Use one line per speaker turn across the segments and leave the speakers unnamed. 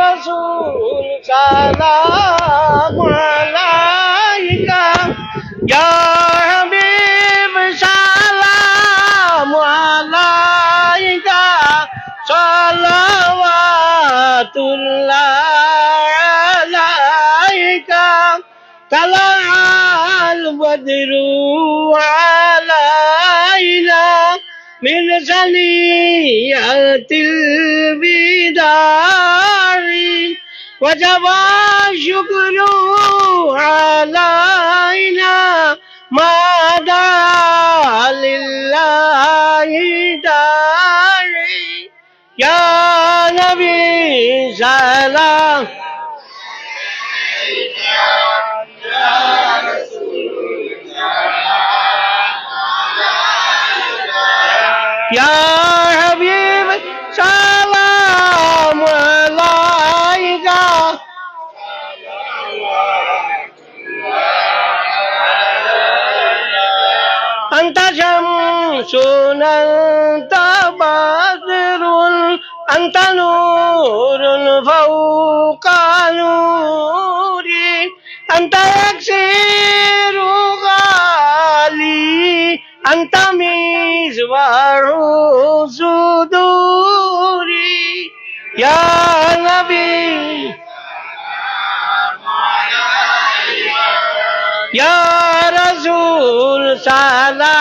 রসুল সালাম আলাইকা ইয়া হাবিব সালাম আলাইকা সালাওয়াতুল্লাহ আলাইকা। তালাল বদরু من ثنيات البدار وجب الشكر علينا ما دعا لله داري. يا نبي سلام. شمس أنت بدر أنت نور فوق نوري أنت يكسر غالي أنت مزوار صدوري يا نبي يا رسول سلام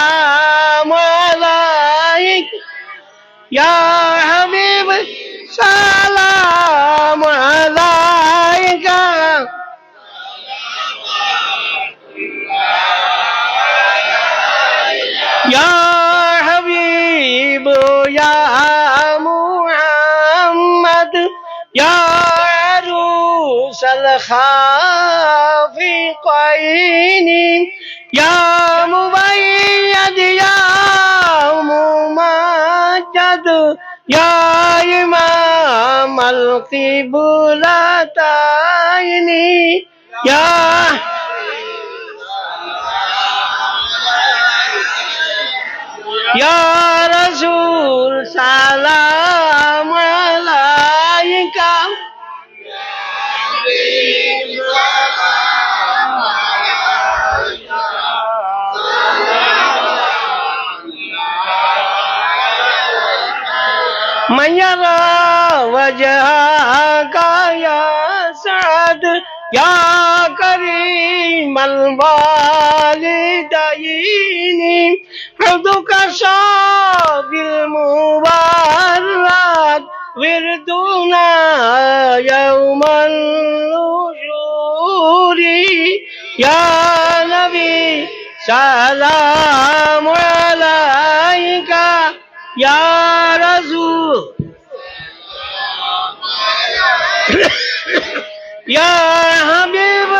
الخافقين يا مبيد يا ممجد يا إمام القبلتين يا يا رسول سلام من يرى وجهك يا سعد يا كريم الوالدين حفظك شاف المبارك وردنا يوم النشور يا نبي سلام عليك يا يا حبيب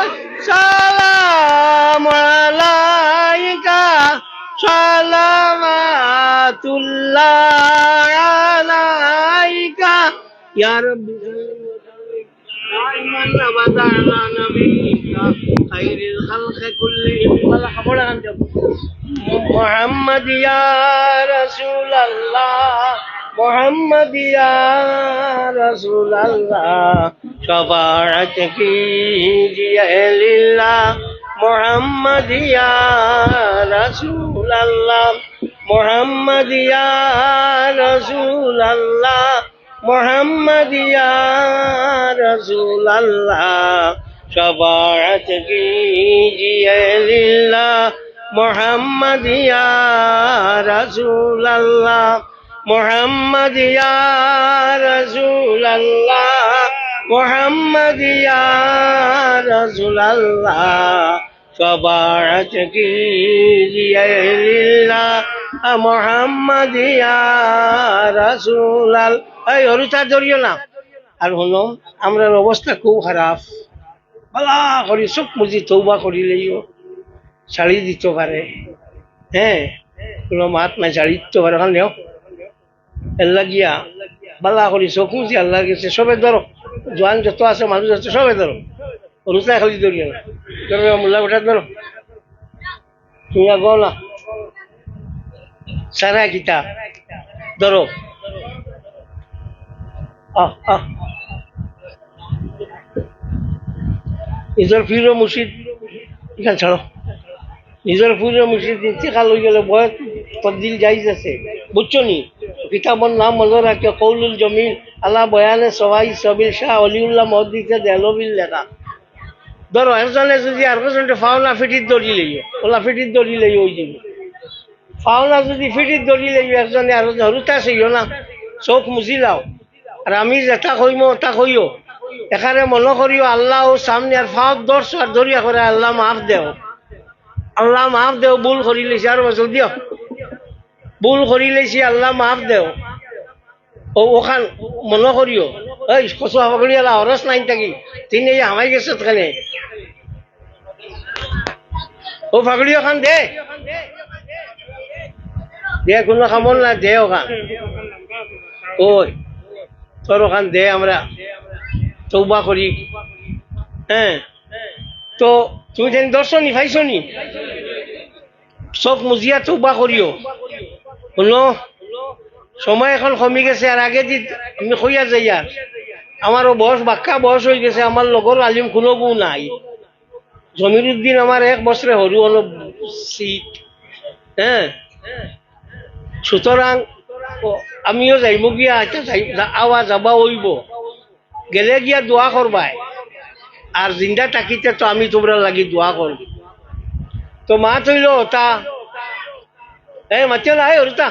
سلام عليك صلوات الله عليك يا رب دائما ابدا على نبيك خير الخلق كلهم محمد يا رسول الله محمد يا রসুল আল্লাহ সবার কি জিয়াল্লাহ মোহাম্মদিয়া রসুল আল্লাহ মোহাম্মদিয়া রসুল আল্লাহ মোহাম্মদিয়া রসুল আল্লাহ সবার কি জিয়াল্লাহ মোহাম্মদিয়া রসুল আল্লাহ মোহাম্মদ রসুল মোহাম্মদ রসুল আল্লাহ মোহাম্মদ রসুল এই অরুচা ধরিও না। আর হল আমরা অবস্থা খুব খারাপ। ভালা করি সব মুজি তৌবা করিলেও ছাড়ি দিতে পারে। হ্যাঁ কোনো মাত না শাড়ি দিতে পারে। ওখানে আল্লাহ গিয়া বাল্লা করি খুঁজি আল্লাহ গেছে, সবে ধরো জোয়ান যত আছে, মানুষ আছে, সবে ধরো রুচা খুঁজি ধরি না ধরো মোল্লা উঠা ধরো তুমিয়া গো না সারা গীতা ধরো নিজের ফির মুসিদ এখান ছাড়ো নিজের ফির গেলে বয়স, তবদিল যাই আছে। বুঝছ নি? কিতাবর নাম মনে রাখে কৌলুল জমিল আল্লাহ বয়ানে সবাই সবিল শাহ অলিউল্লাহ মহদিতে দেলবিল লেখা। ধরো, একজনে যদি আর একজনকে ফাওনা ফিটির দড়ি লইও ওলা ফিটির দড়ি লইও ওই যাবে ফাওনা যদি ফিটির দড়ি লইও একজনে আর হরুতা সেইও না, চোখ মুছি লাও। আর আমি যেটা কইমো তা কইও। এখানে মনে করিও, আল্লাহ ও সামনে আর ফাঁক দর্শ আর দরিয়া করে আল্লাহ মাফ দেও। আল্লাহ মাফ দেও, ভুল করি লেছি আর বছর দিও ভুল করি লেছি আল্লাহ মাফ দেও। ও ওখান মনে করিও এই কচু হাবাগুড়ি আলা হরস নাই থাকি তিনি এই হামাই গেছে ওখানে ও ফাগড়ি ওখান দে। দে, কোনো কামল না দে ওখান। ওই তোর ওখান দে আমরা। তৌবা করি হ্যাঁ তো তুমি যেন দর্শনী পাইছনি চোখ মুজিয়া তৌবা করিও শুনো, সময় এখন কমি গেছে আর আগে দি আমি কইয়া যাই আর আমারও বয়স বাক্কা বয়স হয়ে গেছে আমার লগর আলিম কোনো বউ নাই। জমির উদ্দিন আমার এক বছরে সৰু অলপ চিট হ্যাঁ সুতরাং আমিও যাইব গিয়া আওয়া যাবা হইব গেলে গিয়া দোয়া করবাই আর জিন্দা থাকিতে তো আমি তোমরা লাগি দোয়া করব তো মা তৈল তা এ মাতিও না এ হরিতা